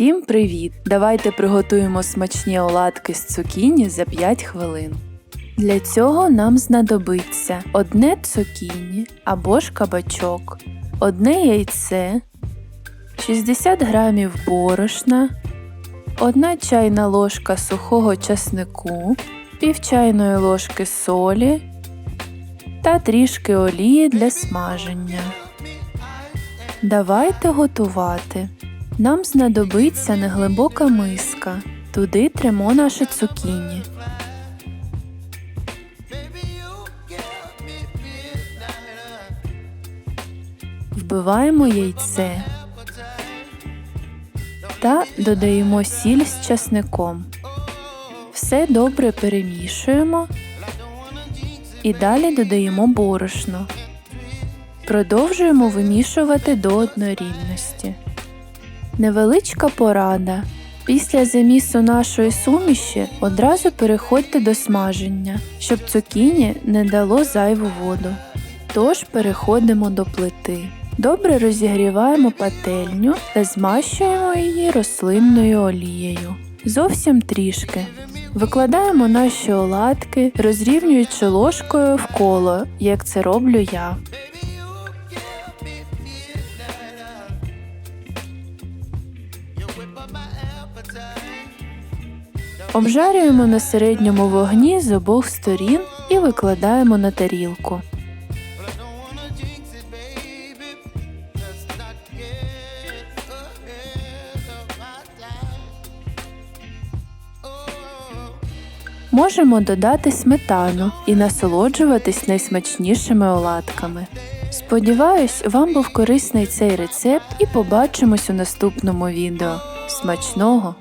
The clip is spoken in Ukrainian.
Всім привіт! Давайте приготуємо смачні оладки з цукіні за 5 хвилин. Для цього нам знадобиться одне цукіні або ж кабачок, одне яйце, 60 грамів борошна, одна чайна ложка сухого часнику, пів чайної ложки солі та трішки олії для смаження. Давайте готувати. Нам знадобиться неглибока миска. Туди тремо наше цукіні. Вбиваємо яйце та додаємо сіль з часником. Все добре перемішуємо і далі додаємо борошно. Продовжуємо вимішувати до однорідності. Невеличка порада. Після замісу нашої суміші одразу переходьте до смаження, щоб цукіні не дало зайву воду. Тож переходимо до плити. Добре розігріваємо пательню та змащуємо її рослинною олією. Зовсім трішки. Викладаємо наші оладки, розрівнюючи ложкою в коло, як це роблю я. Обжарюємо на середньому вогні з обох сторін і викладаємо на тарілку. Можемо додати сметану і насолоджуватись найсмачнішими оладками. Сподіваюсь, вам був корисний цей рецепт і побачимось у наступному відео. Смачного!